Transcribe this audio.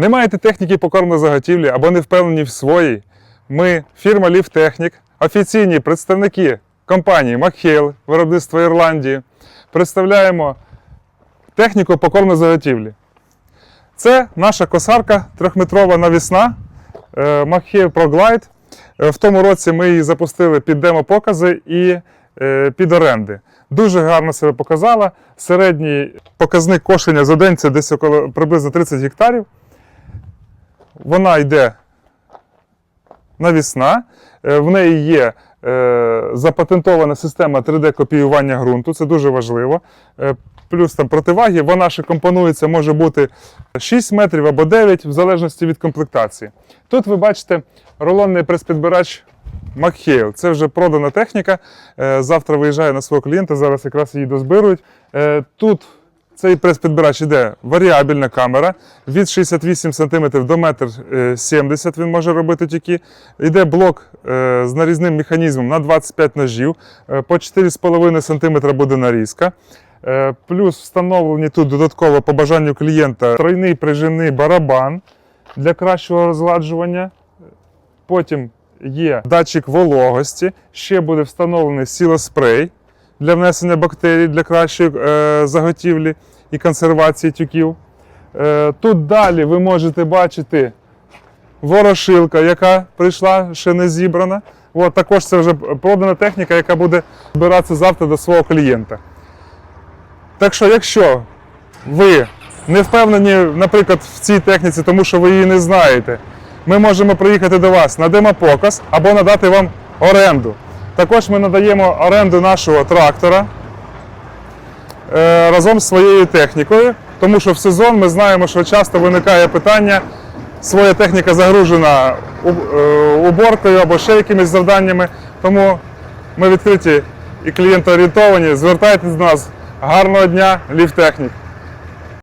Не маєте техніки покормної заготівлі або не впевнені в своїй? Ми, фірма Ліфтехнік, офіційні представники компанії Макхейл, виробництва Ірландії, представляємо техніку покормної заготівлі. Це наша косарка трьохметрова навісна е, Machail Pro Glide. Е, В тому році ми її запустили під демо-покази і е, під оренди. Дуже гарно себе показала. Середній показник кошення за день це десь около приблизно 30 гектарів. Вона йде навісна, Е, в неї є е, запатентована система 3D-копіювання ґрунту, це дуже важливо. Е, Плюс там противаги, вона ще компонується, може бути 6 метрів або 9, в залежності від комплектації. Тут ви бачите рулонний прес-підбирач Макхейл. Це вже продана техніка. Завтра виїжджає на свого клієнта, зараз якраз її дозбирують. Тут цей прес-підбирач йде варіабельна камера від 68 см до 1,70 м він може робити тільки. Йде блок е, з нарізним механізмом на 25 ножів, е, по 4,5 см буде нарізка. Е, Плюс встановлені тут додатково по бажанню клієнта тройний прижимний барабан для кращого розладжування. Потім є датчик вологості, ще буде встановлений сілоспрей для внесення бактерій для кращої е, заготівлі і консервації тюків. Е, тут далі ви можете бачити ворошилка, яка прийшла, ще не зібрана. От, також це вже продана техніка, яка буде збиратися завтра до свого клієнта. Так що, якщо ви не впевнені, наприклад, в цій техніці, тому що ви її не знаєте, ми можемо приїхати до вас на демопоказ або надати вам оренду. Також ми надаємо оренду нашого трактора е, разом з своєю технікою, тому що в сезон ми знаємо, що часто виникає питання, своя техніка загружена е, уборкою або ще якимись завданнями. Тому ми відкриті і клієнтоорієнтовані. Звертайтесь до нас. Гарного дня, ліфтехнік!